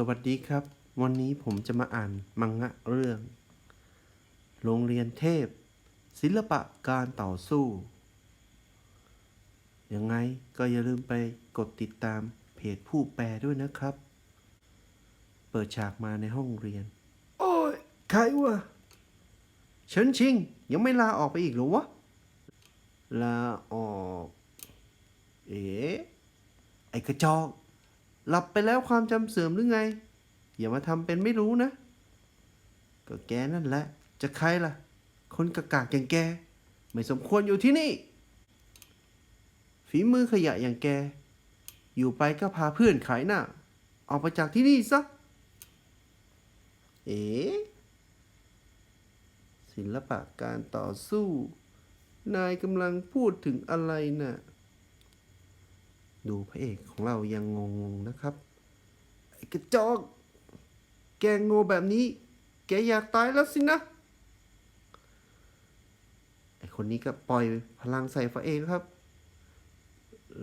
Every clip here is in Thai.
สวัสดีครับ วันนี้ผมจะมาอ่านมังงะเรื่อง โรงเรียนเทพ ศิลปะการต่อสู้ ยังไงก็อย่าลืมไปกดติดตามเพจผู้แปลด้วยนะครับ เปิดฉากมาในห้องเรียน โอ้ยใครวะเฉินชิง ยังไม่ลาออกไปอีกเหรอวะ ลาออก เอ๋ไอ้กระจอก หลับไปแล้วความจำเสื่อมหรือไง อย่ามาทำเป็นไม่รู้นะ ก็แกนั่นแหละ จะใครล่ะ คนกากากอย่างแก ไม่สมควรอยู่ที่นี่ ฝีมือขยะอย่างแก อยู่ไปก็พาเพื่อนขายหน้า ออกไปจากที่นี่ซะ เอ๋ศิลปะการต่อสู้ นายกำลังพูดถึงอะไรน่ะ ดูพระเอกของเรายังงงๆนะครับ ไอ้กระจอก แกโง่แบบนี้ แกอยากตายแล้วสินะ ไอ้คนนี้ก็ปล่อยพลังใส่พระเอกครับ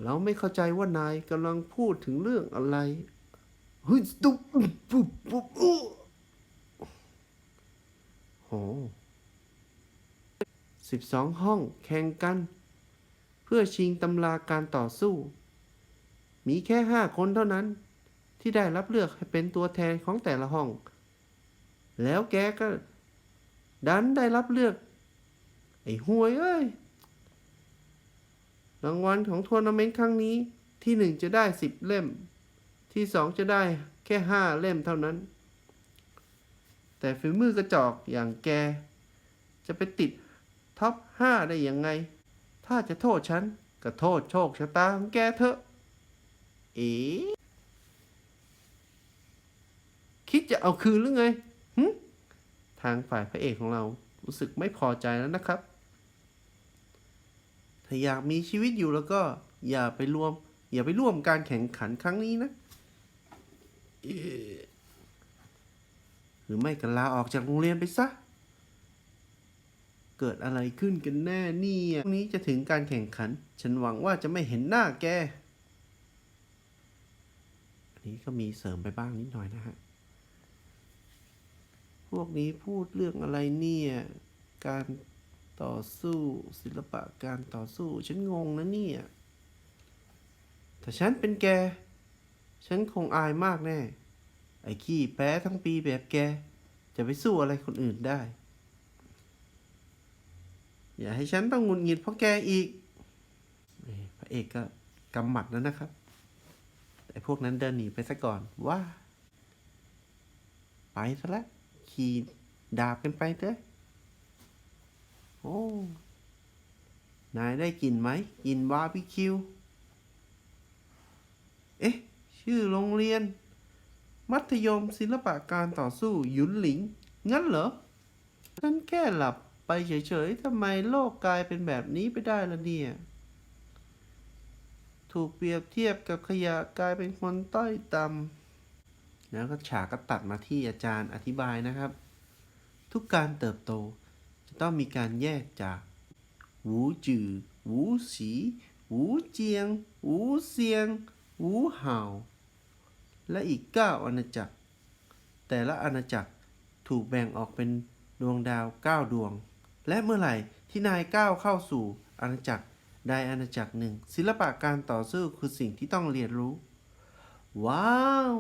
เราไม่เข้าใจว่านายกำลังพูดถึงเรื่องอะไรเฮ้ยตุ๊บปุ๊บปุ๊บอู้โหสิบสองห้องแข่งกัน เพื่อชิงตำราการต่อสู้ มีแค่ห้าคนเท่านั้น ที่ได้รับเลือกให้เป็นตัวแทนของแต่ละห้อง แล้วแกก็ดันได้รับเลือก ไอ้ห่วยเอ้ย รางวัลของทัวร์นาเมนต์ครั้งนี้ที่หนึ่งจะได้สิบเล่ม ที่สองจะได้แค่ห้าเล่มเท่านั้น แต่ฝีมือกระจอกอย่างแก จะไปติดท็อปห้าได้ยังไง ถ้าจะโทษฉัน ก็โทษโชคชะตาของแกเถอะ เอ๋คิดจะเอาคืนหรือไงหึทางฝ่ายพระเอกของเรารู้สึกไม่พอใจแล้วนะครับ ถ้าอยากมีชีวิตอยู่แล้วก็อย่าไปรวม อย่าไปร่วมการแข่งขันครั้งนี้นะ หรือไม่ก็ลาออกจากโรงเรียนไปซะ เกิดอะไรขึ้นกันแน่เนี่ยพรุ่งนี้จะถึงการแข่งขัน ฉันหวังว่าจะไม่เห็นหน้าแก นี้ก็มีเสริมไปบ้างนิดหน่อยนะฮะ พวกนี้พูดเรื่องอะไรเนี่ย การต่อสู้ศิลปะการต่อสู้ ฉันงงนะเนี่ยถ้าฉันเป็นแก ฉันคงอายมากแน่ ไอ้ขี้แพ้ทั้งปีแบบแก จะไปสู้อะไรคนอื่นได้ อย่าให้ฉันต้องหงุดหงิดเพราะแกอีก พระเอกก็กำหมัดแล้วนะครับ ไอ้พวกนั้นเดินหนีไปซะก่อนว่า ไปซะแล้วขี่ดาบกันไปเถอะ โอ้ นายได้กลิ่นไหมกลิ่นบาร์บีคิว เอ๊ะ ชื่อโรงเรียน มัธยมศิลปะการต่อสู้ยุนหลิง งั้นเหรอฉันแค่หลับไปเฉยๆ ทำไมโลกกลายเป็นแบบนี้ไปได้ละเนี่ย ถูกเปรียบเทียบกับขยะกลายเป็นคนต้อยต่ำแล้วก็ฉากก็ตัดมาที่อาจารย์อธิบายนะครับ ทุกการเติบโตจะต้องมีการแยกจากหูจือหูสีหูเจียงหูเซียงหูเห่า และอีกเก้าอาณาจักร แต่ละอาณาจักรถูกแบ่งออกเป็นดวงดาวเก้าดวง และเมื่อไหร่ที่นายก้าวเข้าสู่อาณาจักร ใดอาณาจักรหนึ่ง ศิลปะการต่อสู้คือสิ่งที่ต้องเรียนรู้ ว้าว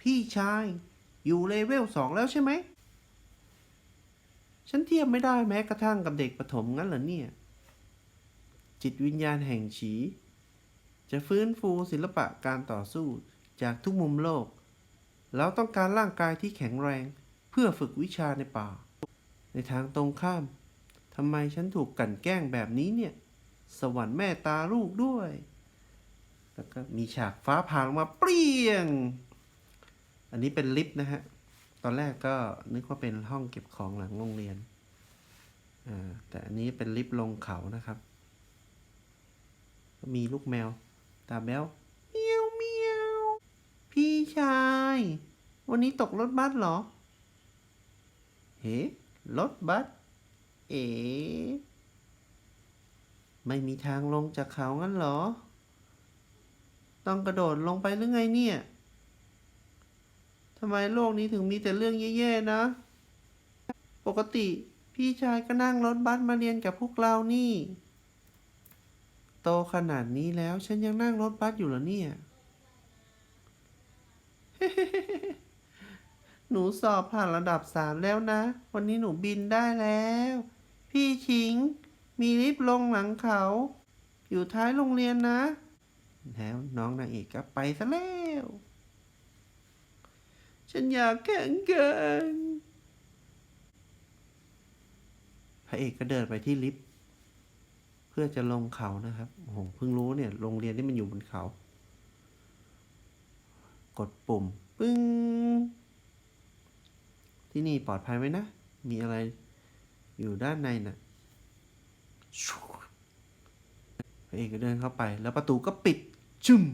พี่ชาย อยู่เลเวลสองแล้วใช่ไหม ฉันเทียบไม่ได้แม้กระทั่งกับเด็กประถมงั้นเหรอเนี่ย จิตวิญญาณแห่งฉี จะฟื้นฟูศิลปะการต่อสู้จากทุกมุมโลก เราต้องการร่างกายที่แข็งแรงเพื่อฝึกวิชาในป่า ในทางตรงข้ามทำไมฉันถูกกลั่นแกล้งแบบนี้เนี่ย สวรรค์แม่ตาลูกด้วย แล้วก็มีฉากฟ้าผ่าลงมาเปรี้ยง อันนี้เป็นลิฟต์นะฮะ ตอนแรกก็นึกว่าเป็นห้องเก็บของหลังโรงเรียน อ่า แต่อันนี้เป็นลิฟต์ลงเขานะครับ มีลูกแมว ตาแบ๊วเมียวเมียวพี่ชาย วันนี้ตกรถบัสเหรอ เฮ้รถบัสเอ๋ ไม่มีทางลงจากเขางั้นเหรอ ต้องกระโดดลงไปหรือไงเนี่ยททำไมโลกนี้ถึงมีแต่เรื่องแย่ๆนะ ปกติพี่ชายก็นั่งรถบัสมาเรียนกับพวกเรานี่ โตขนาดนี้แล้วฉันยังนั่งรถบัสอยู่เหรอเนี่ย หนูสอบผ่านระดับสามแล้วนะ วันนี้หนูบินได้แล้ว พี่ชิง มีลิฟต์ลงหลังเขา อยู่ท้ายโรงเรียนนะ แล้วน้องนางเอกก็ไปซะแล้ว ฉันอยากแข่งกันพระเอกก็เดินไปที่ลิฟต์เพื่อจะลงเขานะครับ โอ้โห เพิ่งรู้เนี่ย โรงเรียนที่มันอยู่บนเขา กดปุ่ม ปึ้ง ที่นี่ปลอดภัยไหมนะ มีอะไรอยู่ด้านในน่ะ พระเอกก็เดินเข้าไป แล้วประตูก็ปิดจุ่ม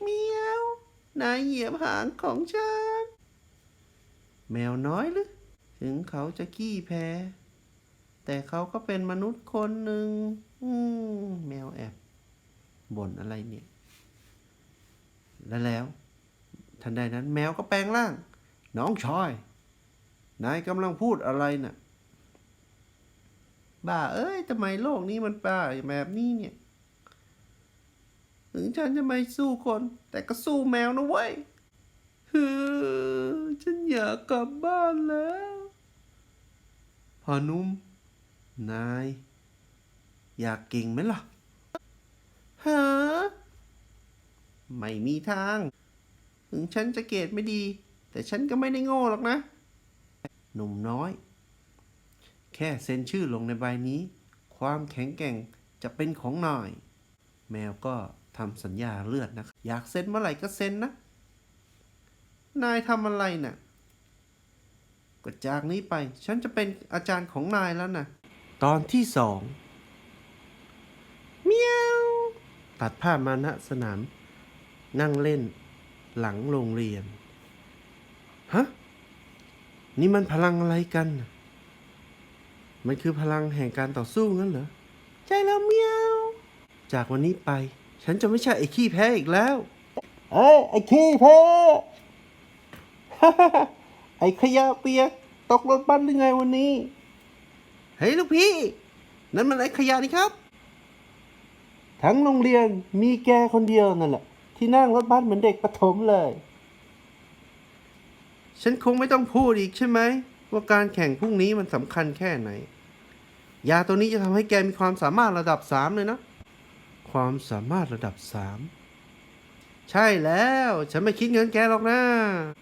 เมียวนายเหยียบหางของฉัน แมวน้อยหรือ ถึงเขาจะขี้แพ้ แต่เขาก็เป็นมนุษย์คนหนึ่งอืมแมวแอบบ่นอะไรเนี่ย และแล้ว ทันใดนั้น แมวก็แปลงร่าง น้องชอย นายกำลังพูดอะไรน่ะ บ้า เอ้ยทำไมโลกนี้มันบ้าแบบนี้เนี่ย ถึงฉันจะไม่สู้คน แต่ก็สู้แมวนะเว้ยฮือฉันอยากกลับบ้านแล้วพอนุ่ม นาย อยากเก่งไหมล่ะฮะไม่มีทาง ถึงฉันจะเกรดไม่ดี แต่ฉันก็ไม่ได้โง่หรอกนะ หนุ่มน้อย แค่เซ็นชื่อลงในใบนี้ ความแข็งแกร่งจะเป็นของนาย แมวก็ทำสัญญาเลือดนะครับอยากเซ็นเมื่อไหร่ก็เซ็นนะ นายทำอะไรน่ะก็จากนี้ไป ฉันจะเป็นอาจารย์ของนายแล้วนะตอนที่สองเมียวตัดภาพมาณสนาม นั่งเล่น หลังโรงเรียน ฮะ นี่มันพลังอะไรกันนะ มันคือพลังแห่งการต่อสู้งั้นเหรอ ใช่แล้วเมียว จากวันนี้ไป ฉันจะไม่ใช่ไอ้ขี้แพ้อีกแล้วเอ้ยไอ้ขี้แพ้ไอ้ขยะเปียกตกรถบัสหรือไงวันนี้ เฮ้ยลูกพี่ นั่นมันไอ้ขยะนี่ครับ ทั้งโรงเรียนมีแกคนเดียวนั่นแหละ ที่นั่งรถบัสเหมือนเด็กประถมเลย ฉันคงไม่ต้องพูดอีกใช่ไหม ว่าการแข่งพรุ่งนี้มันสำคัญแค่ไหน ยาตัวนี้จะทำให้แกมีความสามารถระดับสามเลยนะ ความสามารถระดับสามใช่แล้ว ฉันไม่คิดเงินแกหรอกนะ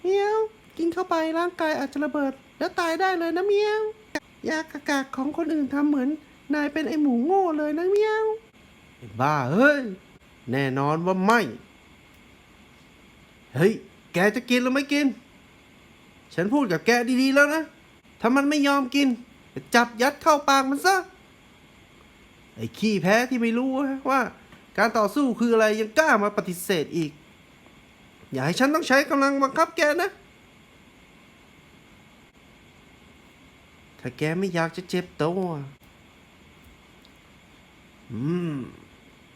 เมียว กินเข้าไปร่างกายอาจจะระเบิด แล้วตายได้เลยนะเมียว ยากากากของคนอื่นทำเหมือน นายเป็นไอหมูโง่เลยนะเมียวไอ้บ้าเฮ้ย แน่นอนว่าไม่ เฮ้ย แกจะกินหรือไม่กิน ฉันพูดกับแกดีๆแล้วนะ ถ้ามันไม่ยอมกิน จับยัดเข้าปากมันซะ ไอ้ขี้แพ้ที่ไม่รู้ว่า การต่อสู้คืออะไรยังกล้ามาปฏิเสธอีก อย่าให้ฉันต้องใช้กำลังบังคับแกนะ ถ้าแกไม่อยากจะเจ็บตัวอืม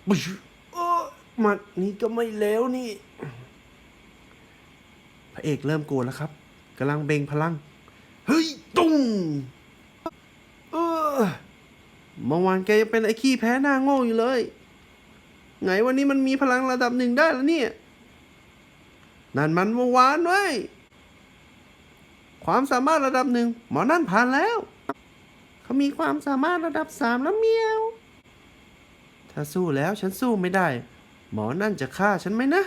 บึ้ชเออมัดนี้ก็ไม่แล้วนี่ พระเอกเริ่มกลัวแล้วครับกำลังเบ่งพลัง เฮ้ย ตุ้งเออเมื่อวานแกยังเป็นไอ้ขี้แพ้หน้าโง่อยู่เลย ไงวันนี้มันมีพลังระดับหนึ่งได้แล้วเนี่ย นั่นมันเมื่อวานไว้ย ความสามารถระดับหนึ่งหมอนั่นผ่านแล้ว เขามีความสามารถระดับสามแล้วเมียว ถ้าสู้แล้วฉันสู้ไม่ได้ หมอนั่นจะฆ่าฉันไหมนะ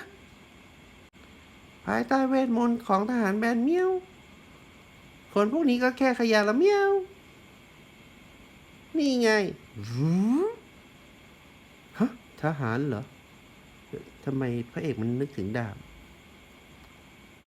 ภายใต้เวทมนต์ของทหารแบนเมียว คนพวกนี้ก็แค่ขยะละเมียว นี่ไงรู้ฮะทหารเหรอเอ่อทำไมพระเอกมันนึกถึงดาบ